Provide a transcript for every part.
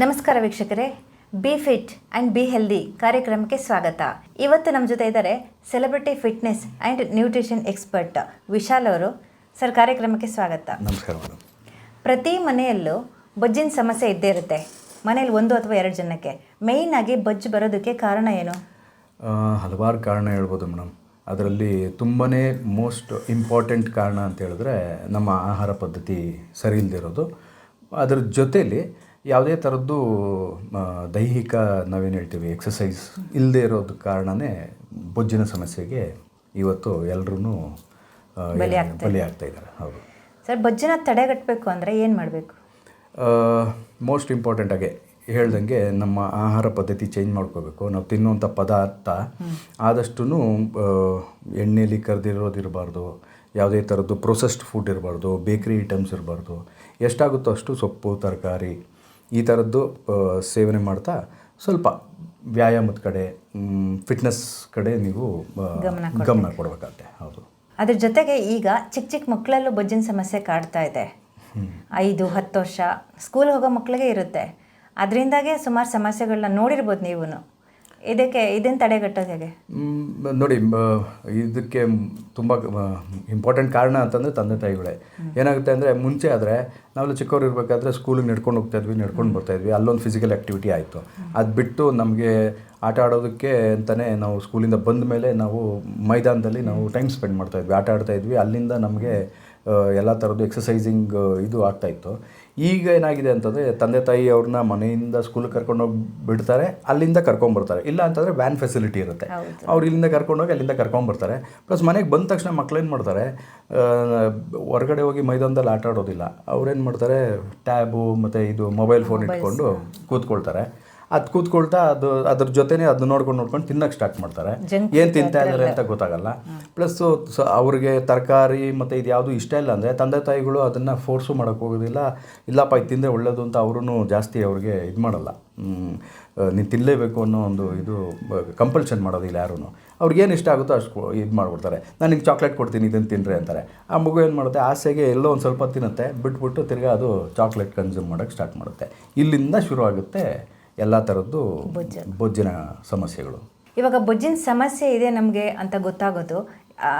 ನಮಸ್ಕಾರ ವೀಕ್ಷಕರೇ. Be fit and be healthy ಕಾರ್ಯಕ್ರಮಕ್ಕೆ ಸ್ವಾಗತ. ಇವತ್ತು ನಮ್ಮ ಜೊತೆ ಇದ್ದಾರೆ celebrity fitness and nutrition expert Vishal ಅವರು. ಸರ್ ಕಾರ್ಯಕ್ರಮಕ್ಕೆ ಸ್ವಾಗತ. ನಮಸ್ಕಾರ ಮೇಡಮ್ ಪ್ರತಿ ಮನೆಯಲ್ಲೂ ಬೊಜ್ಜಿನ ಸಮಸ್ಯೆ ಇದ್ದೇ ಇರುತ್ತೆ. ಮನೆಯಲ್ಲಿ ಒಂದು ಅಥವಾ ಎರಡು ಜನಕ್ಕೆ. ಮೇಯ್ನ್ ಆಗಿ ಬೊಜ್ಜು ಬರೋದಕ್ಕೆ ಕಾರಣ ಏನು? ಹಲವಾರು ಕಾರಣ ಹೇಳ್ಬೋದು ಮೇಡಮ್ ಅದರಲ್ಲಿ ತುಂಬಾ ಮೋಸ್ಟ್ ಇಂಪಾರ್ಟೆಂಟ್ ಕಾರಣ ಅಂತ ಹೇಳಿದ್ರೆ ನಮ್ಮ ಆಹಾರ ಪದ್ಧತಿ ಸರಿ ಇಲ್ಲದಿರೋದು ಅದರ ಜೊತೆಲಿ ಯಾವುದೇ ಥರದ್ದು ದೈಹಿಕ ನಾವೇನು ಹೇಳ್ತೀವಿ ಎಕ್ಸಸೈಸ್ ಇಲ್ಲದೆ ಇರೋದು ಕಾರಣನೇ ಬೊಜ್ಜಿನ ಸಮಸ್ಯೆಗೆ ಇವತ್ತು ಎಲ್ಲರೂ ಬಲಿ ಆಗ್ತಾ ಬಲಿ ಆಗ್ತಾ ಇದ್ದಾರೆ. ಹೌದು. ಸರ್ ಬೊಜ್ಜಿನ ತಡೆಗಟ್ಟಬೇಕು ಅಂದರೆ ಏನು ಮಾಡಬೇಕು? ಮೋಸ್ಟ್ ಇಂಪಾರ್ಟೆಂಟಾಗಿ ಹೇಳ್ದಂಗೆ ನಮ್ಮ ಆಹಾರ ಪದ್ಧತಿ ಚೇಂಜ್ ಮಾಡ್ಕೋಬೇಕು. ನಾವು ತಿನ್ನುವಂಥ ಪದಾರ್ಥ ಆದಷ್ಟು ಎಣ್ಣೆಯಲ್ಲಿ ಕರೆದಿರೋದು ಇರಬಾರ್ದು ಯಾವುದೇ ಥರದ್ದು ಪ್ರೊಸೆಸ್ಡ್ ಫುಡ್ ಇರಬಾರ್ದು ಬೇಕ್ರಿ ಐಟಮ್ಸ್ ಇರಬಾರ್ದು. ಎಷ್ಟಾಗುತ್ತೋ ಅಷ್ಟು ಸೊಪ್ಪು ತರಕಾರಿ ಈ ಥರದ್ದು ಸೇವನೆ ಮಾಡ್ತಾ ಸ್ವಲ್ಪ ವ್ಯಾಯಾಮದ ಕಡೆ ಫಿಟ್ನೆಸ್ ಕಡೆ ನೀವು ಗಮನ ಕೊಡಬೇಕಾಗತ್ತೆ. ಹೌದು. ಅದ್ರ ಜೊತೆಗೆ ಈಗ ಚಿಕ್ಕ ಚಿಕ್ಕ ಮಕ್ಕಳಲ್ಲೂ ಬೊಜ್ಜಿನ ಸಮಸ್ಯೆ ಕಾಡ್ತಾ ಇದೆ. ಐದು ಹತ್ತು ವರ್ಷ ಸ್ಕೂಲ್ ಹೋಗೋ ಮಕ್ಕಳಿಗೆ ಇರುತ್ತೆ. ಅದರಿಂದಾಗೆ ಸುಮಾರು ಸಮಸ್ಯೆಗಳನ್ನ ನೋಡಿರ್ಬೋದು ನೀವು ಇದಕ್ಕೆ ಇದನ್ನು ತಡೆಗಟ್ಟೋದು ಹೇಗೆ? ನೋಡಿ ಇದಕ್ಕೆ ತುಂಬ ಇಂಪಾರ್ಟೆಂಟ್ ಕಾರಣ ಅಂತಂದರೆ ತಂದೆ ತಾಯಿಗಳೇ. ಏನಾಗುತ್ತೆ ಅಂದರೆ ಮುಂಚೆ ಆದರೆ ನಾವೆಲ್ಲ ಚಿಕ್ಕವ್ರು ಇರಬೇಕಾದ್ರೆ ಸ್ಕೂಲಿಗೆ ನಡ್ಕೊಂಡು ಹೋಗ್ತಾ ಇದ್ವಿ ನಡ್ಕೊಂಡು ಬರ್ತಾ ಇದ್ವಿ. ಅಲ್ಲೊಂದು ಫಿಸಿಕಲ್ ಆ್ಯಕ್ಟಿವಿಟಿ ಆಯಿತು. ಅದು ಬಿಟ್ಟು ನಮಗೆ ಆಟ ಆಡೋದಕ್ಕೆ ಅಂತಲೇ ನಾವು ಸ್ಕೂಲಿಂದ ಬಂದ ಮೇಲೆ ನಾವು ಮೈದಾನದಲ್ಲಿ ನಾವು ಟೈಮ್ ಸ್ಪೆಂಡ್ ಮಾಡ್ತಾ ಇದ್ವಿ ಆಟ ಆಡ್ತಾ ಇದ್ವಿ. ಅಲ್ಲಿಂದ ನಮಗೆ ಎಲ್ಲ ಥರದ್ದು ಎಕ್ಸಸೈಸಿಂಗ್ ಇದು ಆಗ್ತಾಯಿತ್ತು ಈಗ ಏನಾಗಿದೆ ಅಂತಂದರೆ ತಂದೆ ತಾಯಿ ಅವ್ರನ್ನ ಮನೆಯಿಂದ ಸ್ಕೂಲಿಗೆ ಕರ್ಕೊಂಡೋಗಿ ಬಿಡ್ತಾರೆ ಅಲ್ಲಿಂದ ಕರ್ಕೊಂಬರ್ತಾರೆ ಇಲ್ಲ ಅಂತಂದರೆ ವ್ಯಾನ್ ಫೆಸಿಲಿಟಿ ಇರುತ್ತೆ. ಅವ್ರು ಇಲ್ಲಿಂದ ಕರ್ಕೊಂಡೋಗಿ ಅಲ್ಲಿಂದ ಕರ್ಕೊಂಬರ್ತಾರೆ ಪ್ಲಸ್ ಮನೆಗೆ ಬಂದ ತಕ್ಷಣ ಮಕ್ಕಳೇನು ಮಾಡ್ತಾರೆ ಹೊರಗಡೆ ಹೋಗಿ ಮೈದಾನದಲ್ಲಿ ಆಟ ಆಡೋದಿಲ್ಲ. ಅವ್ರೇನು ಮಾಡ್ತಾರೆ ಟ್ಯಾಬು ಮತ್ತು ಇದು ಮೊಬೈಲ್ ಫೋನ್ ಇಟ್ಕೊಂಡು ಕೂತ್ಕೊಳ್ತಾರೆ. ಅದು ಕೂತ್ಕೊಳ್ತಾ ಅದು ಅದ್ರ ಜೊತೆನೇ ಅದನ್ನ ನೋಡ್ಕೊಂಡು ನೋಡ್ಕೊಂಡು ತಿನ್ನಕ್ಕೆ ಸ್ಟಾರ್ಟ್ ಮಾಡ್ತಾರೆ. ಏನು ತಿಂತಾ ಇದ್ದಾರೆ ಅಂತ ಗೊತ್ತಾಗಲ್ಲ. ಪ್ಲಸ್ ಅವ್ರಿಗೆ ತರಕಾರಿ ಮತ್ತು ಇದು ಯಾವುದು ಇಷ್ಟ ಇಲ್ಲ ಅಂದರೆ ತಂದೆ ತಾಯಿಗಳು ಅದನ್ನು ಫೋರ್ಸು ಮಾಡೋಕ್ಕೆ ಹೋಗೋದಿಲ್ಲ. ಇಲ್ಲಪ್ಪ ಇದು ತಿಂದರೆ ಒಳ್ಳೇದು ಅಂತ ಅವರು ಜಾಸ್ತಿ ಅವ್ರಿಗೆ ಇದು ಮಾಡಲ್ಲ. ನೀನು ತಿನ್ನಲೇಬೇಕು ಅನ್ನೋ ಒಂದು ಇದು ಕಂಪಲ್ಷನ್ ಮಾಡೋದಿಲ್ಲ ಯಾರೂ ಅವ್ರಿಗೇನು ಇಷ್ಟ ಆಗುತ್ತೋ ಅಷ್ಟು ಇದು ಮಾಡಿಬಿಡ್ತಾರೆ ನಾನು ನಿಮ್ಗೆ ಚಾಕ್ಲೇಟ್ ಕೊಡ್ತೀನಿ ಇದನ್ನು ತಿನ್ನಿರಿ ಅಂತಾರೆ. ಆ ಮಗು ಏನು ಮಾಡುತ್ತೆ ಆಸೆಗೆ ಎಲ್ಲೋ ಒಂದು ಸ್ವಲ್ಪ ತಿನ್ನುತ್ತೆ. ಬಿಟ್ಬಿಟ್ಟು ತಿರ್ಗಾ ಅದು ಚಾಕ್ಲೇಟ್ ಕನ್ಸ್ಯೂಮ್ ಮಾಡೋಕ್ಕೆ ಸ್ಟಾರ್ಟ್ ಮಾಡುತ್ತೆ. ಇಲ್ಲಿಂದ ಶುರು ಆಗುತ್ತೆ ಎಲ್ಲ ಥರದ್ದು ಬೊಜ್ಜಿನ ಸಮಸ್ಯೆಗಳು. ಇವಾಗ ಬೊಜ್ಜಿನ ಸಮಸ್ಯೆ ಇದೆ ನಮಗೆ ಅಂತ ಗೊತ್ತಾಗೋದು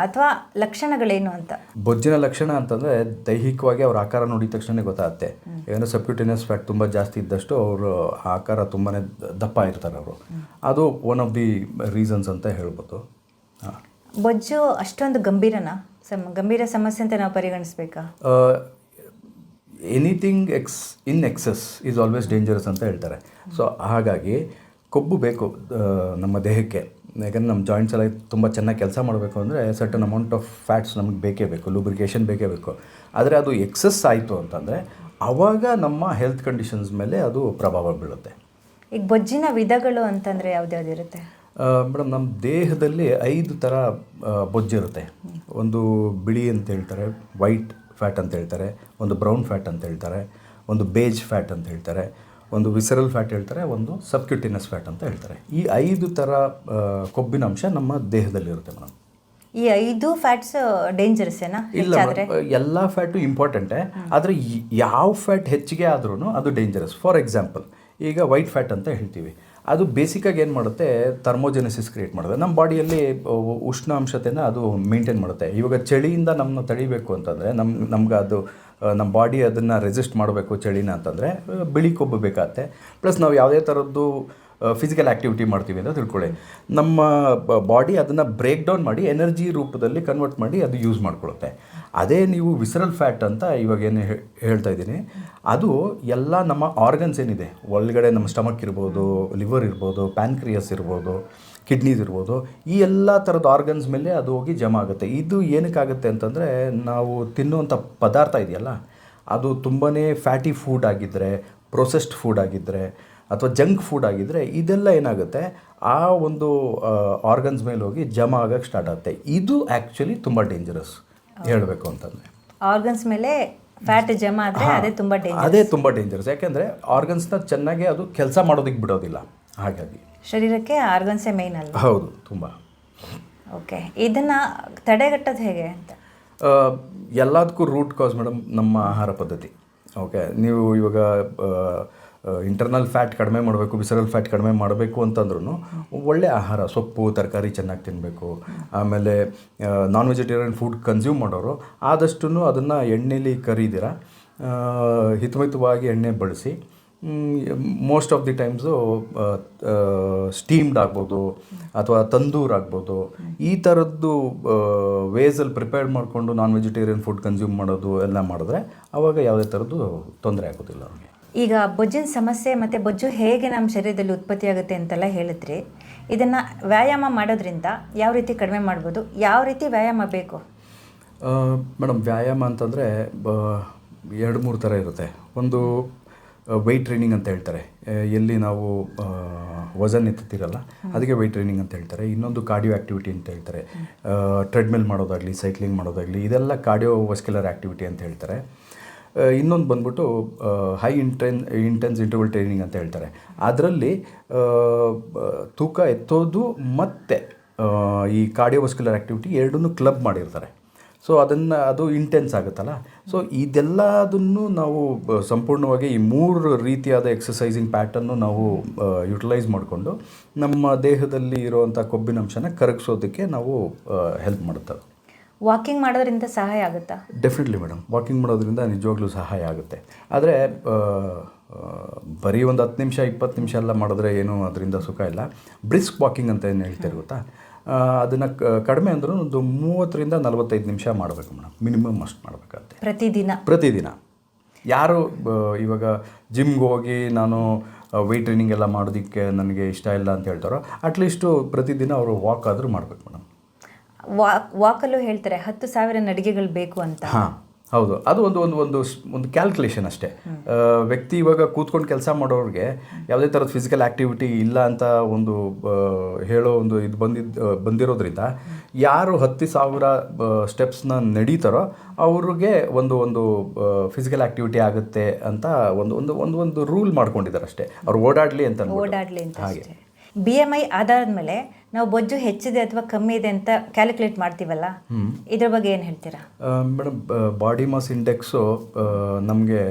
ಅಥವಾ ಲಕ್ಷಣಗಳೇನು ಅಂತ? ಬೊಜ್ಜಿನ ಲಕ್ಷಣ ಅಂತಂದರೆ ದೈಹಿಕವಾಗಿ ಅವ್ರ ಆಕಾರ ನೋಡಿದ ತಕ್ಷಣ ಗೊತ್ತಾಗುತ್ತೆ. ಏನೋ ಸಬ್ಕ್ಯೂಟೇನಿಯಸ್ ಫ್ಯಾಟ್ ತುಂಬ ಜಾಸ್ತಿ ಇದ್ದಷ್ಟು ಅವರು ಆಕಾರ ತುಂಬಾ ದಪ್ಪ ಇರ್ತಾರೆ ಅವರು. ಅದು ಒನ್ ಆಫ್ ದಿ ರೀಸನ್ಸ್ ಅಂತ ಹೇಳ್ಬೋದು. ಬೊಜ್ಜು ಅಷ್ಟೊಂದು ಗಂಭೀರನಾ? ಸಮ ಗಂಭೀರ ಸಮಸ್ಯೆ ಅಂತ ನಾವು ಪರಿಗಣಿಸ್ಬೇಕಾ? Anything ex in excess is always dangerous ಅಂತ ಹೇಳ್ತಾರೆ. ಸೊ ಹಾಗಾಗಿ ಕೊಬ್ಬು ಬೇಕು ನಮ್ಮ ದೇಹಕ್ಕೆ. ಯಾಕಂದರೆ ನಮ್ಮ ಜಾಯಿಂಟ್ಸ್ ಎಲ್ಲ ತುಂಬ ಚೆನ್ನಾಗಿ ಕೆಲಸ ಮಾಡಬೇಕು ಅಂದರೆ ಸರ್ಟನ್ ಅಮೌಂಟ್ ಆಫ್ ಫ್ಯಾಟ್ಸ್ ನಮಗೆ ಬೇಕೇ ಬೇಕು ಲೂಬ್ರಿಕೇಷನ್ ಬೇಕೇ ಬೇಕು. ಆದರೆ ಅದು ಎಕ್ಸಸ್ ಆಯಿತು ಅಂತಂದರೆ ಆವಾಗ ನಮ್ಮ ಹೆಲ್ತ್ ಕಂಡೀಷನ್ಸ್ ಮೇಲೆ ಅದು ಪ್ರಭಾವ ಬೀಳುತ್ತೆ. ಈಗ ಬೊಜ್ಜಿನ ವಿಧಗಳು ಅಂತಂದರೆ ಯಾವ್ದ್ಯಾವ್ದು ಇರುತ್ತೆ? ಮೇಡಮ್ ನಮ್ಮ ದೇಹದಲ್ಲಿ ಐದು ಥರ ಬೊಜ್ಜಿರುತ್ತೆ ಒಂದು ಬಿಳಿ ಅಂತ ಹೇಳ್ತಾರೆ ವೈಟ್ ಫ್ಯಾಟ್ ಅಂತ ಹೇಳ್ತಾರೆ ಒಂದು ಬ್ರೌನ್ ಫ್ಯಾಟ್ ಅಂತ ಹೇಳ್ತಾರೆ ಒಂದು ಬೇಜ್ ಫ್ಯಾಟ್ ಅಂತ ಹೇಳ್ತಾರೆ ಒಂದು ವಿಸರಲ್ ಫ್ಯಾಟ್ ಹೇಳ್ತಾರೆ ಒಂದು ಸಬ್ಕ್ಯೂಟಿನಸ್ ಫ್ಯಾಟ್ ಅಂತ ಹೇಳ್ತಾರೆ. ಈ ಐದು ಥರ ಕೊಬ್ಬಿನ ಅಂಶ ನಮ್ಮ ದೇಹದಲ್ಲಿರುತ್ತೆ ಮೇಡಮ್. ಈ ಐದು ಫ್ಯಾಟ್ಸ್ ಡೇಂಜರಸ್ ಏನಾ? ಇಲ್ಲ ಎಲ್ಲ ಫ್ಯಾಟು ಇಂಪಾರ್ಟೆಂಟೇ ಆದರೆ ಯಾವ ಫ್ಯಾಟ್ ಹೆಚ್ಚಿಗೆ ಆದ್ರೂ ಅದು ಡೇಂಜರಸ್ ಫಾರ್ ಎಕ್ಸಾಂಪಲ್ ಈಗ ವೈಟ್ ಫ್ಯಾಟ್ ಅಂತ ಹೇಳ್ತೀವಿ. ಅದು ಬೇಸಿಕಾಗಿ ಏನು ಮಾಡುತ್ತೆ? ಥರ್ಮೋಜೆನೆಸಿಸ್ ಕ್ರಿಯೇಟ್ ಮಾಡುತ್ತೆ. ನಮ್ಮ ಬಾಡಿಯಲ್ಲಿ ಉಷ್ಣಾಂಶತೆನ ಅದು ಮೇಂಟೈನ್ ಮಾಡುತ್ತೆ. ಇವಾಗ ಚಳಿಯಿಂದ ನಮ್ಮನ್ನ ತಡಿಬೇಕು ಅಂತಂದರೆ ನಮ್ಮ ನಮ್ಗೆ ಅದು ನಮ್ಮ ಬಾಡಿ ಅದನ್ನು ರೆಸಿಸ್ಟ್ ಮಾಡಬೇಕು ಚಳಿನ ಅಂತಂದರೆ ಬಿಳಿ ಕೊಬ್ಬು ಬೇಕಾಗತ್ತೆ. ಪ್ಲಸ್ ನಾವು ಯಾವುದೇ ಥರದ್ದು ಫಿಸಿಕಲ್ ಆ್ಯಕ್ಟಿವಿಟಿ ಮಾಡ್ತೀವಿ ಅಂತ ತಿಳ್ಕೊಳ್ಳಿ. ನಮ್ಮ ಬಾಡಿ ಅದನ್ನು ಬ್ರೇಕ್ ಡೌನ್ ಮಾಡಿ ಎನರ್ಜಿ ರೂಪದಲ್ಲಿ ಕನ್ವರ್ಟ್ ಮಾಡಿ ಅದು ಯೂಸ್ ಮಾಡ್ಕೊಳ್ಳುತ್ತೆ ಅದೇ ನೀವು ವಿಸರಲ್ ಫ್ಯಾಟ್ ಅಂತ ಇವಾಗ ಏನು ಹೇಳ್ತಾ ಇದ್ದೀನಿ. ಅದು ಎಲ್ಲ ನಮ್ಮ ಆರ್ಗನ್ಸ್ ಏನಿದೆ? ಒಳಗಡೆ ನಮ್ಮ ಸ್ಟಮಕ್ ಇರ್ಬೋದು ಲಿವರ್ ಇರ್ಬೋದು ಪ್ಯಾನ್ಕ್ರಿಯಸ್ ಇರ್ಬೋದು ಕಿಡ್ನೀಸ್ ಇರ್ಬೋದು, ಈ ಎಲ್ಲ ಥರದ ಆರ್ಗನ್ಸ್ ಮೇಲೆ ಅದು ಹೋಗಿ ಜಮಾ ಆಗುತ್ತೆ. ಇದು ಏನಕ್ಕಾಗುತ್ತೆ ಅಂತಂದರೆ ನಾವು ತಿನ್ನುವಂಥ ಪದಾರ್ಥ ಇದೆಯಲ್ಲ, ಅದು ತುಂಬಾ ಫ್ಯಾಟಿ ಫುಡ್ ಆಗಿದ್ದರೆ ಪ್ರೊಸೆಸ್ಡ್ ಫುಡ್ ಆಗಿದ್ದರೆ ಅಥವಾ ಜಂಕ್ ಫುಡ್ ಆಗಿದ್ದರೆ ಇದೆಲ್ಲ ಏನಾಗುತ್ತೆ? ಆ ಒಂದು ಆರ್ಗನ್ಸ್ ಮೇಲೆ ಹೋಗಿ ಜಮಾ ಆಗೋಕ್ಕೆ ಸ್ಟಾರ್ಟ್ ಆಗುತ್ತೆ. ಇದು ಆ್ಯಕ್ಚುಲಿ ತುಂಬ ಡೇಂಜರಸ್ ಹೇಳಬೇಕು ಅಂತಂದರೆ. ಆರ್ಗನ್ಸ್ ಮೇಲೆ ಫ್ಯಾಟ್ ಜಮಾ ಆದರೆ ಅದೇ ತುಂಬ ಡೇಂಜರ್ ಅದೇ ತುಂಬ ಡೇಂಜರಸ್ ಯಾಕೆಂದರೆ ಆರ್ಗನ್ಸ್ನ ಚೆನ್ನಾಗಿ ಅದು ಕೆಲಸ ಮಾಡೋದಕ್ಕೆ ಬಿಡೋದಿಲ್ಲ. ಹಾಗಾಗಿ. ಶರೀರಕ್ಕೆ ಆರ್ಗನ್ಸೇ ಮೇನ್ ಅಲ್ಲ ಹೌದು ತುಂಬ. ಓಕೆ ಇದನ್ನು ತಡೆಗಟ್ಟೋದು ಹೇಗೆ ಅಂತ? ಎಲ್ಲದಕ್ಕೂ ರೂಟ್ ಕಾಸ್ ಮೇಡಮ್ ನಮ್ಮ ಆಹಾರ ಪದ್ಧತಿ. ಓಕೆ ನೀವು ಇವಾಗ ಇಂಟರ್ನಲ್ ಫ್ಯಾಟ್ ಕಡಿಮೆ ಮಾಡಬೇಕು ಬಿಸಿರಲ್ ಫ್ಯಾಟ್ ಕಡಿಮೆ ಮಾಡಬೇಕು ಅಂತಂದ್ರೂ ಒಳ್ಳೆ ಆಹಾರ, ಸೊಪ್ಪು, ತರಕಾರಿ ಚೆನ್ನಾಗಿ ತಿನ್ನಬೇಕು ಆಮೇಲೆ ನಾನ್ ವೆಜಿಟೇರಿಯನ್ ಫುಡ್ ಕನ್ಸ್ಯೂಮ್ ಮಾಡೋರು ಆದಷ್ಟು ಅದನ್ನು ಎಣ್ಣೆಲಿ ಕರೀದಿರ ಹಿತಮಿತವಾಗಿ ಎಣ್ಣೆ ಬಳಸಿ most of the times steamed ಆಗ್ಬೋದು ಅಥವಾ ತಂದೂರ್ ಆಗ್ಬೋದು. ಈ ಥರದ್ದು ವೇಸಲ್ಲಿ ಪ್ರಿಪೇರ್ ಮಾಡಿಕೊಂಡು ನಾನ್ ವೆಜಿಟೇರಿಯನ್ ಫುಡ್ ಕನ್ಸ್ಯೂಮ್ ಮಾಡೋದು ಎಲ್ಲ ಮಾಡಿದ್ರೆ ಆವಾಗ ಯಾವುದೇ ಥರದ್ದು ತೊಂದರೆ ಆಗೋದಿಲ್ಲ ಅವ್ರಿಗೆ. ಈಗ ಬೊಜ್ಜಿನ ಸಮಸ್ಯೆ ಮತ್ತು ಬೊಜ್ಜು ಹೇಗೆ ನಮ್ಮ ಶರೀರದಲ್ಲಿ ಉತ್ಪತ್ತಿಯಾಗುತ್ತೆ ಅಂತೆಲ್ಲ ಹೇಳಿದ್ರಿ. ಇದನ್ನು ವ್ಯಾಯಾಮ ಮಾಡೋದ್ರಿಂದ ಯಾವ ರೀತಿ ಕಡಿಮೆ ಮಾಡ್ಬೋದು? ಯಾವ ರೀತಿ ವ್ಯಾಯಾಮ ಬೇಕು? ಮೇಡಮ್ ವ್ಯಾಯಾಮ ಅಂತಂದರೆ ಎರಡು ಮೂರು ಥರ ಇರುತ್ತೆ. ಒಂದು ವೆಯ್ಟ್ ಟ್ರೈನಿಂಗ್ ಅಂತ ಹೇಳ್ತಾರೆ. ಎಲ್ಲಿ ನಾವು ವಜನ್ ಎತ್ತುತ್ತಿರಲ್ಲ ಅದಕ್ಕೆ ವೆಯ್ಟ್ ಟ್ರೈನಿಂಗ್ ಅಂತ ಹೇಳ್ತಾರೆ. ಇನ್ನೊಂದು ಕಾರ್ಡಿಯೋ ಆ್ಯಕ್ಟಿವಿಟಿ ಅಂತ ಹೇಳ್ತಾರೆ. ಟ್ರೆಡ್ಮಿಲ್ ಮಾಡೋದಾಗಲಿ ಸೈಕ್ಲಿಂಗ್ ಮಾಡೋದಾಗಲಿ ಇದೆಲ್ಲ ಕಾರ್ಡಿಯೋ ವಸ್ಕ್ಯುಲರ್ ಆ್ಯಕ್ಟಿವಿಟಿ ಅಂತ ಹೇಳ್ತಾರೆ. ಇನ್ನೊಂದು ಬಂದ್ಬಿಟ್ಟು high inten intense interval training ಅಂತ ಹೇಳ್ತಾರೆ. ಅದರಲ್ಲಿ ತೂಕ ಎತ್ತೋದು ಮತ್ತು ಈ ಕಾರ್ಡಿಯೋವಸ್ಕ್ಯುಲರ್ ಆ್ಯಕ್ಟಿವಿಟಿ ಎರಡನ್ನೂ ಕ್ಲಬ್ ಮಾಡಿರ್ತಾರೆ. ಸೊ ಅದನ್ನು, ಅದು ಇಂಟೆನ್ಸ್ ಆಗುತ್ತಲ್ಲ? ಸೊ ಇದೆಲ್ಲದನ್ನು ನಾವು ಸಂಪೂರ್ಣವಾಗಿ ಈ ಮೂರು ರೀತಿಯಾದ ಎಕ್ಸಸೈಸಿಂಗ್ ಪ್ಯಾಟರ್ನು ನಾವು ಯುಟಿಲೈಸ್ ಮಾಡಿಕೊಂಡು ನಮ್ಮ ದೇಹದಲ್ಲಿ ಇರೋವಂಥ ಕೊಬ್ಬಿನ ಅಂಶನ ಕರಗಿಸೋದಕ್ಕೆ ನಾವು ಹೆಲ್ಪ್ ಮಾಡುತ್ತದೆ ವಾಕಿಂಗ್ ಮಾಡೋದ್ರಿಂದ ಸಹಾಯ ಆಗುತ್ತಾ? ಡೆಫಿನೆಟ್ಲಿ ಮೇಡಮ್ ವಾಕಿಂಗ್ ಮಾಡೋದ್ರಿಂದ ನಿಜವಾಗ್ಲೂ ಸಹಾಯ ಆಗುತ್ತೆ. ಆದರೆ ಬರೀ ಒಂದು ಹತ್ತು ನಿಮಿಷ ಇಪ್ಪತ್ತು ನಿಮಿಷ ಎಲ್ಲ ಮಾಡಿದ್ರೆ ಏನೂ ಅದರಿಂದ ಸುಖ ಇಲ್ಲ. ಬ್ರಿಸ್ಕ್ ವಾಕಿಂಗ್ ಅಂತ ಏನು ಹೇಳ್ತಾರೆ ಗೊತ್ತಾ? ಅದನ್ನು ಕಡಿಮೆ ಅಂದ್ರೂ ಒಂದು ಮೂವತ್ತರಿಂದ ನಲವತ್ತೈದು ನಿಮಿಷ ಮಾಡಬೇಕು ಮೇಡಮ್ ಮಿನಿಮಮ್ ಅಷ್ಟು ಮಾಡಬೇಕಾಗುತ್ತೆ. ಪ್ರತಿದಿನ? ಪ್ರತಿದಿನ. ಯಾರು ಇವಾಗ ಜಿಮ್ಗೆ ಹೋಗಿ ನಾನು ವೆಯ್ಟ್ ಟ್ರೈನಿಂಗ್ ಎಲ್ಲ ಮಾಡೋದಕ್ಕೆ ನನಗೆ ಇಷ್ಟ ಇಲ್ಲ ಅಂತ ಹೇಳ್ತಾರೋ ಅಟ್ಲೀಸ್ಟು ಪ್ರತಿದಿನ ಅವರು ವಾಕ್ ಆದರೂ ಮಾಡಬೇಕು ಮೇಡಮ್ ವಾಕ್ ವಾಕಲ್ಲೂ ಹೇಳ್ತಾರೆ ಹತ್ತು ಸಾವಿರ ನಡಿಗೆಗಳು ಬೇಕು ಅಂತ. ಹಾಂ ಹೌದು. ಅದು ಒಂದು ಒಂದು ಒಂದು ಒಂದು ಕ್ಯಾಲ್ಕುಲೇಷನ್ ಅಷ್ಟೇ. ವ್ಯಕ್ತಿ ಇವಾಗ ಕೂತ್ಕೊಂಡು ಕೆಲಸ ಮಾಡೋರಿಗೆ ಯಾವುದೇ ಥರದ ಫಿಸಿಕಲ್ ಆ್ಯಕ್ಟಿವಿಟಿ ಇಲ್ಲ ಅಂತ ಒಂದು ಹೇಳೋ ಒಂದು ಇದು ಬಂದಿದ್ದು ಬಂದಿರೋದ್ರಿಂದ ಯಾರು ಹತ್ತು ಸಾವಿರ ಸ್ಟೆಪ್ಸ್ನ ನಡೀತಾರೋ ಅವ್ರಿಗೆ ಒಂದು ಒಂದು ಫಿಸಿಕಲ್ ಆ್ಯಕ್ಟಿವಿಟಿ ಆಗುತ್ತೆ ಅಂತ ಒಂದು ಒಂದು ಒಂದು ಒಂದು ರೂಲ್ ಮಾಡ್ಕೊಂಡಿದ್ದಾರೆ ಅಷ್ಟೇ ಅವ್ರು ಓಡಾಡಲಿ ಅಂತ ಓಡಾಡಲಿ ಅಂತ ಹಾಗೆ. ಬಿ ಎಂ ಐ ಆಧಾರದ ಮೇಲೆ ನಾವು ಬೊಜ್ಜು ಹೆಚ್ಚಿದೆ ಅಥವಾ ಕಮ್ಮಿ ಇದೆ ಅಂತ ಕ್ಯಾಲ್ಕುಲೇಟ್ ಮಾಡ್ತೀವಲ್ಲ? ಇದ್ರ ಬಗ್ಗೆ ಏನು ಹೇಳ್ತೀರಾ? ಮೇಡಮ್ ಬಾಡಿ ಮಾಸ್ ಇಂಡೆಕ್ಸು ನಮಗೆ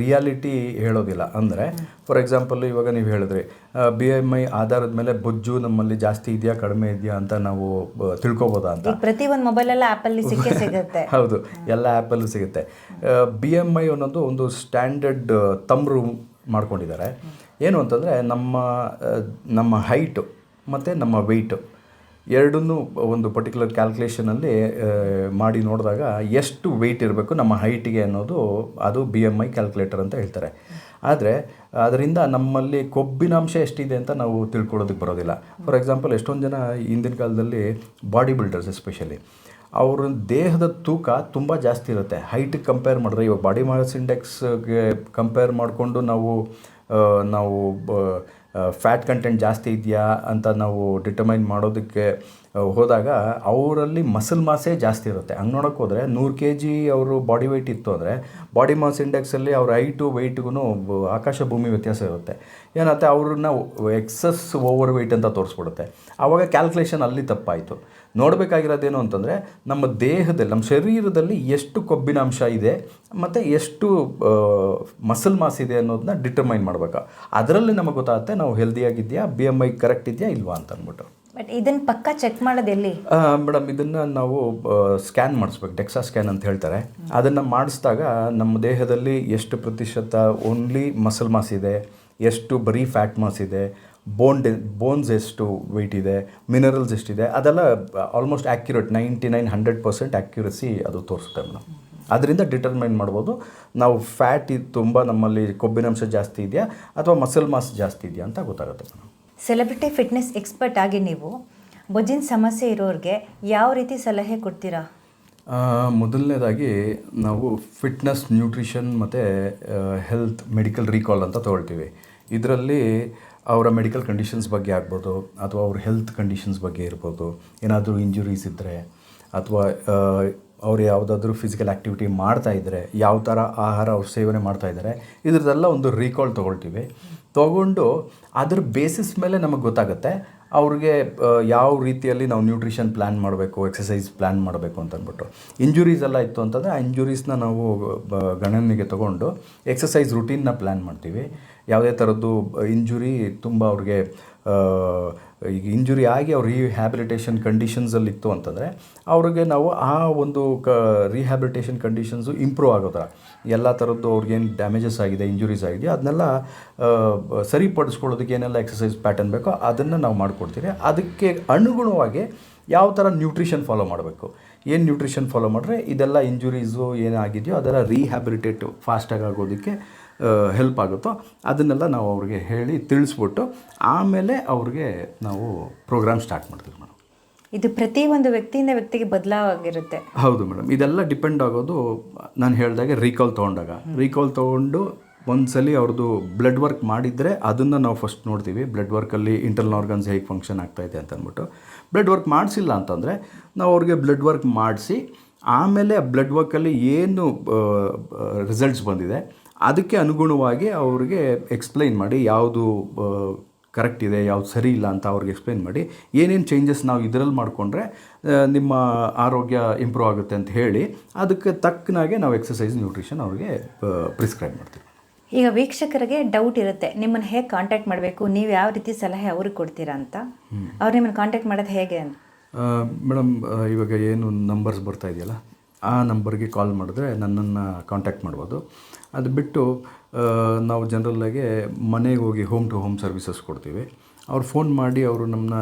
ರಿಯಾಲಿಟಿ ಹೇಳೋದಿಲ್ಲ. ಅಂದರೆ ಫಾರ್ ಎಕ್ಸಾಂಪಲ್ ಇವಾಗ ನೀವು ಹೇಳಿದ್ರಿ ಬಿ ಎಂ ಐ ಆಧಾರದ ಮೇಲೆ ಬೊಜ್ಜು ನಮ್ಮಲ್ಲಿ ಜಾಸ್ತಿ ಇದೆಯಾ ಕಡಿಮೆ ಇದೆಯಾ ಅಂತ ನಾವು ತಿಳ್ಕೊಬೋದಾ ಅಂತ? ಪ್ರತಿ ಒಂದು ಮೊಬೈಲೆಲ್ಲ ಆ್ಯಪಲ್ಲಿ ಸಿಕ್ಕೇ ಸಿಗುತ್ತೆ. ಹೌದು ಎಲ್ಲ ಆ್ಯಪಲ್ಲೂ ಸಿಗುತ್ತೆ. ಬಿ ಎಂ ಐ ಅನ್ನೋದು ಒಂದು ಸ್ಟ್ಯಾಂಡರ್ಡ್ ತಮ್ರು ಮಾಡ್ಕೊಂಡಿದ್ದಾರೆ. ಏನು ಅಂತಂದರೆ ನಮ್ಮ ನಮ್ಮ ಹೈಟು ಮತ್ತು ನಮ್ಮ ವೆಯ್ಟು ಎರಡನ್ನೂ ಒಂದು ಪರ್ಟಿಕ್ಯುಲರ್ ಕ್ಯಾಲ್ಕುಲೇಷನಲ್ಲಿ ಮಾಡಿ ನೋಡಿದಾಗ ಎಷ್ಟು ವೆಯ್ಟ್ ಇರಬೇಕು ನಮ್ಮ ಹೈಟಿಗೆ ಅನ್ನೋದು ಅದು ಬಿ ಎಂ ಐ ಕ್ಯಾಲ್ಕುಲೇಟರ್ ಅಂತ ಹೇಳ್ತಾರೆ. ಆದರೆ ಅದರಿಂದ ನಮ್ಮಲ್ಲಿ ಕೊಬ್ಬಿನಾಂಶ ಎಷ್ಟಿದೆ ಅಂತ ನಾವು ತಿಳ್ಕೊಳ್ಳೋದಕ್ಕೆ ಬರೋದಿಲ್ಲ. ಫಾರ್ ಎಕ್ಸಾಂಪಲ್ ಎಷ್ಟೊಂದು ಜನ ಹಿಂದಿನ ಕಾಲದಲ್ಲಿ ಬಾಡಿ ಬಿಲ್ಡರ್ಸ್ ಎಸ್ಪೆಷಲಿ ಅವ್ರ ದೇಹದ ತೂಕ ತುಂಬ ಜಾಸ್ತಿ ಇರುತ್ತೆ. ಹೈಟಿಗೆ ಕಂಪೇರ್ ಮಾಡಿದ್ರೆ ಇವಾಗ ಬಾಡಿ ಮಾಸ್ ಇಂಡೆಕ್ಸ್ಗೆ ಕಂಪೇರ್ ಮಾಡಿಕೊಂಡು ನಾವು ನಾವು ಫ್ಯಾಟ್ ಕಂಟೆಂಟ್ ಜಾಸ್ತಿ ಇದೆಯಾ ಅಂತ ನಾವು ಡಿಟರ್ಮೈನ್ ಮಾಡೋದಕ್ಕೆ ಹೋದಾಗ ಅವರಲ್ಲಿ ಮಸಲ್ ಮಾಸೇ ಜಾಸ್ತಿ ಇರುತ್ತೆ. ಹಂಗೆ ನೋಡೋಕೆ ಹೋದರೆ ನೂರು ಕೆ ಜಿ ಅವರು ಬಾಡಿ ವೆಯ್ಟ್ ಇತ್ತು ಅಂದರೆ ಬಾಡಿ ಮಾಸ್ ಇಂಡೆಕ್ಸಲ್ಲಿ ಅವ್ರ ಹೈಟು ವೆಯ್ಟ್ಗೂ ಆಕಾಶ ಭೂಮಿ ವ್ಯತ್ಯಾಸ ಇರುತ್ತೆ. ಏನಂತೆ ಅವ್ರನ್ನ ಎಕ್ಸಸ್ ಓವರ್ ವೆಯ್ಟ್ ಅಂತ ತೋರಿಸ್ಬಿಡುತ್ತೆ. ಆವಾಗ ಕ್ಯಾಲ್ಕುಲೇಷನ್ ಅಲ್ಲಿ ತಪ್ಪಾಯಿತು. ನೋಡಬೇಕಾಗಿರೋದೇನು ಅಂತಂದರೆ ನಮ್ಮ ದೇಹದಲ್ಲಿ ನಮ್ಮ ಶರೀರದಲ್ಲಿ ಎಷ್ಟು ಕೊಬ್ಬಿನಾಂಶ ಇದೆ ಮತ್ತು ಎಷ್ಟು ಮಸಲ್ ಮಾಸ್ ಇದೆ ಅನ್ನೋದನ್ನ ಡಿಟರ್ಮೈನ್ ಮಾಡಬೇಕು. ಅದರಲ್ಲಿ ನಮಗೆ ಗೊತ್ತಾಗುತ್ತೆ ನಾವು ಹೆಲ್ದಿಯಾಗಿದೆಯಾ ಬಿ ಎಂ ಐ ಕರೆಕ್ಟ್ ಇದೆಯಾ ಇಲ್ವಾ ಅಂತ ಅಂದ್ಬಿಟ್ಟು. ಬಟ್ ಇದನ್ನ ಪಕ್ಕ ಚೆಕ್ ಮಾಡೋದು ಎಲ್ಲಿ? ಮೇಡಮ್ ಇದನ್ನು ನಾವು ಸ್ಕ್ಯಾನ್ ಮಾಡಿಸ್ಬೇಕು ಡೆಕ್ಸಾ ಸ್ಕ್ಯಾನ್ ಅಂತ ಹೇಳ್ತಾರೆ. ಅದನ್ನು ಮಾಡಿಸಿದಾಗ ನಮ್ಮ ದೇಹದಲ್ಲಿ ಎಷ್ಟು ಪ್ರತಿಶತ ಓನ್ಲಿ ಮಸಲ್ ಮಾಸ್ ಇದೆ ಎಷ್ಟು ಬರೀ ಫ್ಯಾಟ್ ಮಾಸ್ ಇದೆ ಬೋನ್ ಡೆ ಬೋನ್ಸ್ ಎಷ್ಟು ವೆಯ್ಟ್ ಇದೆ ಮಿನರಲ್ಸ್ ಎಷ್ಟಿದೆ ಅದೆಲ್ಲ almost accurate ninety nine hundred percent accuracy ಅದು ತೋರಿಸುತ್ತೆ ಮೇಡಮ್. ಅದರಿಂದ ಡಿಟರ್ಮೈನ್ ಮಾಡ್ಬೋದು ನಾವು ಫ್ಯಾಟ್ ಇದು ತುಂಬ ನಮ್ಮಲ್ಲಿ ಕೊಬ್ಬಿನಾಂಶ ಜಾಸ್ತಿ ಇದೆಯಾ ಅಥವಾ ಮಸಲ್ ಮಾಸ್ ಜಾಸ್ತಿ ಇದೆಯಾ ಅಂತ ಗೊತ್ತಾಗುತ್ತೆ ಮೇಡಮ್. ಸೆಲೆಬ್ರಿಟಿ ಫಿಟ್ನೆಸ್ ಎಕ್ಸ್ಪರ್ಟ್ ಆಗಿ ನೀವು ಬೊಜ್ಜಿನ ಸಮಸ್ಯೆ ಇರೋರಿಗೆ ಯಾವ ರೀತಿ ಸಲಹೆ ಕೊಡ್ತೀರಾ? ಮೊದಲನೇದಾಗಿ ನಾವು ಫಿಟ್ನೆಸ್ ನ್ಯೂಟ್ರಿಷನ್ ಮತ್ತು ಹೆಲ್ತ್ ಮೆಡಿಕಲ್ ರೀಕಾಲ್ ಅಂತ ತೊಗೊಳ್ತೀವಿ. ಇದರಲ್ಲಿ ಅವರ ಮೆಡಿಕಲ್ ಕಂಡೀಷನ್ಸ್ ಬಗ್ಗೆ ಆಗ್ಬೋದು, ಅಥವಾ ಅವ್ರ ಹೆಲ್ತ್ ಕಂಡೀಷನ್ಸ್ ಬಗ್ಗೆ ಇರ್ಬೋದು, ಏನಾದರೂ ಇಂಜುರೀಸ್ ಇದ್ದರೆ ಅಥವಾ ಅವ್ರು ಯಾವುದಾದ್ರೂ ಫಿಸಿಕಲ್ ಆ್ಯಕ್ಟಿವಿಟಿ ಮಾಡ್ತಾಯಿದ್ರೆ ಯಾವ ಥರ ಆಹಾರ ಅವ್ರು ಸೇವನೆ ಮಾಡ್ತಾ ಇದ್ದಾರೆ ಇದ್ರದ್ದೆಲ್ಲ ಒಂದು ರೀಕಾಲ್ ತೊಗೊಳ್ತೀವಿ. ತೊಗೊಂಡು ಅದ್ರ ಬೇಸಿಸ್ ಮೇಲೆ ನಮಗೆ ಗೊತ್ತಾಗುತ್ತೆ, ಅವ್ರಿಗೆ ಯಾವ ರೀತಿಯಲ್ಲಿ ನಾವು ನ್ಯೂಟ್ರಿಷನ್ ಪ್ಲ್ಯಾನ್ ಮಾಡಬೇಕು ಎಕ್ಸಸೈಸ್ ಪ್ಲ್ಯಾನ್ ಮಾಡಬೇಕು ಅಂತ ಅಂದ್ಬಿಟ್ಟು ಇಂಜುರೀಸ್ ಎಲ್ಲ ಇತ್ತು ಅಂತಂದರೆ, ಆ ಇಂಜುರೀಸ್ನ ನಾವು ಗಣನೆಗೆ ತೊಗೊಂಡು ಎಕ್ಸಸೈಸ್ ರುಟೀನ್ನ ಪ್ಲ್ಯಾನ್ ಮಾಡ್ತೀವಿ. ಯಾವುದೇ ಥರದ್ದು ಇಂಜುರಿ ತುಂಬ ಅವ್ರಿಗೆ ಈಗ ಇಂಜುರಿ ಆಗಿ ಅವ್ರು ರಿಹ್ಯಾಬಿಲಿಟೇಷನ್ ಕಂಡೀಷನ್ಸಲ್ಲಿತ್ತು ಅಂತಂದರೆ, ಅವ್ರಿಗೆ ನಾವು ಆ ಒಂದು ಕ ರಿಹ್ಯಾಬಿಲಿಟೇಷನ್ ಕಂಡೀಷನ್ಸು ಇಂಪ್ರೂವ್ ಆಗೋ ಎಲ್ಲ ಥರದ್ದು ಅವ್ರಿಗೇನು ಡ್ಯಾಮೇಜಸ್ ಆಗಿದೆ ಇಂಜುರೀಸ್ ಆಗಿದೆ, ಅದನ್ನೆಲ್ಲ ಸರಿಪಡಿಸ್ಕೊಳ್ಳೋದಕ್ಕೆ ಏನೆಲ್ಲ ಎಕ್ಸಸೈಸ್ ಪ್ಯಾಟರ್ನ್ ಬೇಕೋ ಅದನ್ನು ನಾವು ಮಾಡಿಕೊಡ್ತೀವಿ. ಅದಕ್ಕೆ ಅನುಗುಣವಾಗಿ ಯಾವ ಥರ ನ್ಯೂಟ್ರಿಷನ್ ಫಾಲೋ ಮಾಡಬೇಕು? ಏನು ನ್ಯೂಟ್ರಿಷನ್ ಫಾಲೋ ಮಾಡಿದ್ರೆ ಇದೆಲ್ಲ ಇಂಜುರೀಸು ಏನಾಗಿದೆಯೋ ಅದೆಲ್ಲ ರೀಹ್ಯಾಬಿಲಿಟೇಟ್ ಫಾಸ್ಟಾಗಿ ಆಗೋದಕ್ಕೆ ಹೆಲ್ಪ್ ಆಗುತ್ತೋ ಅದನ್ನೆಲ್ಲ ನಾವು ಅವ್ರಿಗೆ ಹೇಳಿ ತಿಳಿಸ್ಬಿಟ್ಟು ಆಮೇಲೆ ಅವ್ರಿಗೆ ನಾವು ಪ್ರೋಗ್ರಾಮ್ ಸ್ಟಾರ್ಟ್ ಮಾಡ್ತೀವಿ ಮೇಡಮ್ ಇದು ಪ್ರತಿ ಒಂದು ವ್ಯಕ್ತಿಯಿಂದ ವ್ಯಕ್ತಿಗೆ ಬದಲಾವಾಗಿರುತ್ತೆ. ಹೌದು ಮೇಡಮ್ ಇದೆಲ್ಲ ಡಿಪೆಂಡ್ ಆಗೋದು ನಾನು ಹೇಳಿದಾಗೆ ರೀಕಾಲ್ ತೊಗೊಂಡಾಗ. ರೀಕಾಲ್ ತೊಗೊಂಡು ಒಂದ್ಸಲಿ ಅವ್ರದ್ದು ಬ್ಲಡ್ ವರ್ಕ್ ಮಾಡಿದರೆ ಅದನ್ನು ನಾವು ಫಸ್ಟ್ ನೋಡ್ತೀವಿ. ಬ್ಲಡ್ ವರ್ಕಲ್ಲಿ ಇಂಟರ್ನಲ್ ಆರ್ಗನ್ಸ್ ಹೇಗೆ ಫಂಕ್ಷನ್ ಆಗ್ತಾಯಿದೆ ಅಂತ ಅಂದ್ಬಿಟ್ಟು ಬ್ಲಡ್ ವರ್ಕ್ ಮಾಡಿಸಿಲ್ಲ ಅಂತಂದರೆ ನಾವು ಅವ್ರಿಗೆ ಬ್ಲಡ್ ವರ್ಕ್ ಮಾಡಿಸಿ ಆಮೇಲೆ ಬ್ಲಡ್ ವರ್ಕಲ್ಲಿ ಏನು ರಿಸಲ್ಟ್ಸ್ ಬಂದಿದೆ. ಅದಕ್ಕೆ ಅನುಗುಣವಾಗಿ ಅವ್ರಿಗೆ ಎಕ್ಸ್ಪ್ಲೈನ್ ಮಾಡಿ ಯಾವುದು ಕರೆಕ್ಟ್ ಇದೆ ಯಾವ್ದು ಸರಿ ಇಲ್ಲ ಅಂತ ಅವ್ರಿಗೆ ಎಕ್ಸ್ಪ್ಲೈನ್ ಮಾಡಿ ಏನೇನು ಚೇಂಜಸ್ ನಾವು ಇದರಲ್ಲಿ ಮಾಡಿಕೊಂಡ್ರೆ ನಿಮ್ಮ ಆರೋಗ್ಯ ಇಂಪ್ರೂವ್ ಆಗುತ್ತೆ ಅಂತ ಹೇಳಿ ಅದಕ್ಕೆ ತಕ್ಕನಾಗೆ ನಾವು ಎಕ್ಸಸೈಸ್ ನ್ಯೂಟ್ರಿಷನ್ ಅವ್ರಿಗೆ ಪ್ರಿಸ್ಕ್ರೈಬ್ ಮಾಡ್ತೀವಿ. ಈಗ ವೀಕ್ಷಕರಿಗೆ ಡೌಟ್ ಇರುತ್ತೆ ನಿಮ್ಮನ್ನು ಹೇಗೆ ಕಾಂಟ್ಯಾಕ್ಟ್ ಮಾಡಬೇಕು ನೀವು ಯಾವ ರೀತಿ ಸಲಹೆ ಅವ್ರಿಗೆ ಕೊಡ್ತೀರಾ ಅಂತ. ಅವ್ರು ನಿಮ್ಮನ್ನು ಕಾಂಟ್ಯಾಕ್ಟ್ ಮಾಡೋದು ಹೇಗೆ ಅಂತ. ಮೇಡಮ್ ಇವಾಗ ಏನು ನಂಬರ್ಸ್ ಬರ್ತಾ ಇದೆಯಲ್ಲ? ಆ ನಂಬರ್ಗೆ ಕಾಲ್ ಮಾಡಿದ್ರೆ ನನ್ನನ್ನು ಕಾಂಟ್ಯಾಕ್ಟ್ ಮಾಡ್ಬೋದು. ಅದು ಬಿಟ್ಟು ನಾವು ಜನರಲ್ಲಾಗಿ ಮನೆಗೆ ಹೋಗಿ ಹೋಮ್ ಟು ಹೋಮ್ ಸರ್ವಿಸಸ್ ಕೊಡ್ತೀವಿ. ಅವ್ರು ಫೋನ್ ಮಾಡಿ ಅವರು ನಮ್ಮನ್ನ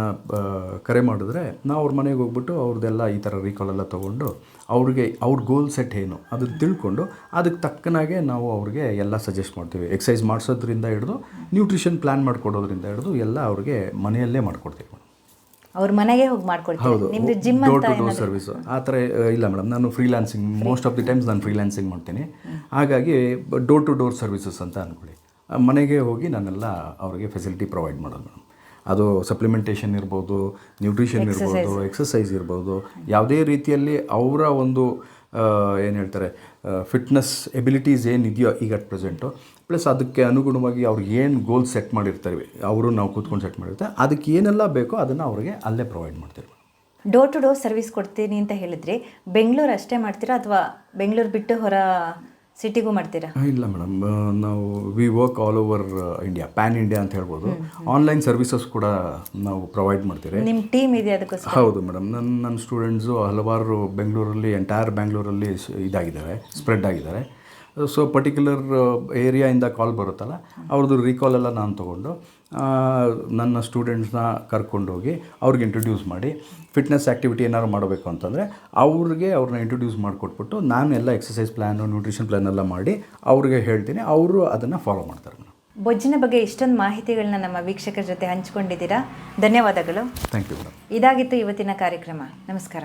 ಕರೆ ಮಾಡಿದ್ರೆ ನಾವು ಅವ್ರ ಮನೆಗೆ ಹೋಗ್ಬಿಟ್ಟು ಅವ್ರದ್ದೆಲ್ಲ ಈ ಥರ ರೀಕಾಲ್ ಎಲ್ಲ ತೊಗೊಂಡು ಅವ್ರಿಗೆ, ಅವ್ರ ಗೋಲ್ ಸೆಟ್ ಏನು ಅದನ್ನು ತಿಳ್ಕೊಂಡು ಅದಕ್ಕೆ ತಕ್ಕನಾಗೆ ನಾವು ಅವ್ರಿಗೆ ಎಲ್ಲ ಸಜೆಸ್ಟ್ ಮಾಡ್ತೀವಿ. ಎಕ್ಸಸೈಸ್ ಮಾಡಿಸೋದ್ರಿಂದ ಹಿಡಿದು ನ್ಯೂಟ್ರಿಷನ್ ಪ್ಲ್ಯಾನ್ ಮಾಡಿಕೊಡೋದ್ರಿಂದ ಹಿಡಿದು ಎಲ್ಲ ಅವ್ರಿಗೆ ಮನೆಯಲ್ಲೇ ಮಾಡಿಕೊಡ್ತೀವಿ. ಅವ್ರ ಮನೆಗೆ ಹೋಗಿ ಮಾಡ್ಕೊಳ್ತೀವಿ ನಿಮ್ದು gym door to door service ಆ ಥರ ಇಲ್ಲ ಮೇಡಮ್ ನಾನು freelancing most of the times ನಾನು ಫ್ರೀಲ್ಯಾನ್ಸಿಂಗ್ ಮಾಡ್ತೀನಿ. ಹಾಗಾಗಿ ಡೋರ್ ಟು ಡೋರ್ ಸರ್ವಿಸಸ್ ಅಂತ ಅಂದ್ಕೊಳ್ಳಿ ಮನೆಗೆ ಹೋಗಿ ನಾನೆಲ್ಲ ಅವರಿಗೆ ಫೆಸಿಲಿಟಿ ಪ್ರೊವೈಡ್ ಮಾಡೋದು ಮೇಡಮ್. ಅದು ಸಪ್ಲಿಮೆಂಟೇಷನ್ ಇರ್ಬೋದು ನ್ಯೂಟ್ರಿಷನ್ ಇರ್ಬೋದು ಎಕ್ಸಸೈಸ್ ಇರ್ಬೋದು. ಯಾವುದೇ ರೀತಿಯಲ್ಲಿ ಅವರ ಒಂದು ಏನು ಹೇಳ್ತಾರೆ ಫಿಟ್ನೆಸ್ ಎಬಿಲಿಟೀಸ್ ಏನಿದೆಯೋ ಈಗ ಅಟ್ ಪ್ರೆಸೆಂಟು ಪ್ಲಸ್ ಅದಕ್ಕೆ ಅನುಗುಣವಾಗಿ ಅವ್ರಿಗೆ ಏನು ಗೋಲ್ ಸೆಟ್ ಮಾಡಿರ್ತಾರೆ ಅವರು ನಾವು ಕೂತ್ಕೊಂಡು ಸೆಟ್ ಮಾಡಿರ್ತಾರೆ ಅದಕ್ಕೆ ಏನೆಲ್ಲ ಬೇಕೋ ಅದನ್ನು ಅವ್ರಿಗೆ ಅಲ್ಲೇ ಪ್ರೊವೈಡ್ ಮಾಡ್ತೀವಿ ಡೋರ್ ಟು ಡೋರ್ ಸರ್ವಿಸ್ ಕೊಡ್ತೀನಿ ಅಂತ ಹೇಳಿದ್ರಿ. ಬೆಂಗಳೂರು ಅಷ್ಟೇ ಮಾಡ್ತೀರಾ ಅಥವಾ ಬೆಂಗಳೂರು ಬಿಟ್ಟು ಹೊರ ಸಿಟಿಗೂ ಮಾಡ್ತೀರಾ? ಇಲ್ಲ ಮೇಡಮ್. ನಾವು we work all over India pan India ಅಂತ ಹೇಳ್ಬೋದು. ಆನ್ಲೈನ್ ಸರ್ವಿಸಸ್ ಕೂಡ ನಾವು ಪ್ರೊವೈಡ್ ಮಾಡ್ತೀವಿ ನಿಮ್ಮ ಟೀಮ್ ಇದೆ ಅದಕ್ಕೋಸ್ಕರ? ಹೌದು ಮೇಡಮ್. ನನ್ನ ನನ್ನ ಸ್ಟೂಡೆಂಟ್ಸು ಹಲವಾರು ಬೆಂಗಳೂರಲ್ಲಿ ಎಂಟೈರ್ ಬ್ಯಾಂಗ್ಳೂರಲ್ಲಿ ಇದಾಗಿದ್ದಾರೆ ಸ್ಪ್ರೆಡ್ ಆಗಿದ್ದಾರೆ. ಸೊ ಪರ್ಟಿಕ್ಯುಲರ್ ಏರಿಯಾಯಿಂದ ಕಾಲ್ ಬರುತ್ತಲ್ಲ ಅವ್ರದ್ದು ರೀಕಾಲ್ ಎಲ್ಲ ನಾನು ತೊಗೊಂಡು ನನ್ನ ಸ್ಟೂಡೆಂಟ್ಸ್ನ ಕರ್ಕೊಂಡೋಗಿ ಅವ್ರಿಗೆ ಇಂಟ್ರೊಡ್ಯೂಸ್ ಮಾಡಿ ಫಿಟ್ನೆಸ್ ಆ್ಯಕ್ಟಿವಿಟಿ ಏನಾದ್ರು ಮಾಡಬೇಕು ಅಂತಂದರೆ ಅವ್ರಿಗೆ ಅವ್ರನ್ನ ಇಂಟ್ರೊಡ್ಯೂಸ್ ಮಾಡಿಕೊಟ್ಬಿಟ್ಟು ನಾನು ಎಲ್ಲ ಎಕ್ಸಸೈಸ್ ಪ್ಲ್ಯಾನು ನ್ಯೂಟ್ರಿಷನ್ ಪ್ಲ್ಯಾನ್ ಎಲ್ಲ ಮಾಡಿ ಅವ್ರಿಗೆ ಹೇಳ್ತೀನಿ ಅವರು ಅದನ್ನು ಫಾಲೋ ಮಾಡ್ತಾರೆ ಬೊಜ್ಜಿನ ಬಗ್ಗೆ ಇಷ್ಟೊಂದು ಮಾಹಿತಿಗಳನ್ನ ನಮ್ಮ ವೀಕ್ಷಕರ ಜೊತೆ ಹಂಚಿಕೊಂಡಿದ್ದೀರಾ? ಧನ್ಯವಾದಗಳು. ಥ್ಯಾಂಕ್ ಯು ಮೇಡಮ್ ಇದಾಗಿತ್ತು ಇವತ್ತಿನ ಕಾರ್ಯಕ್ರಮ. ನಮಸ್ಕಾರ.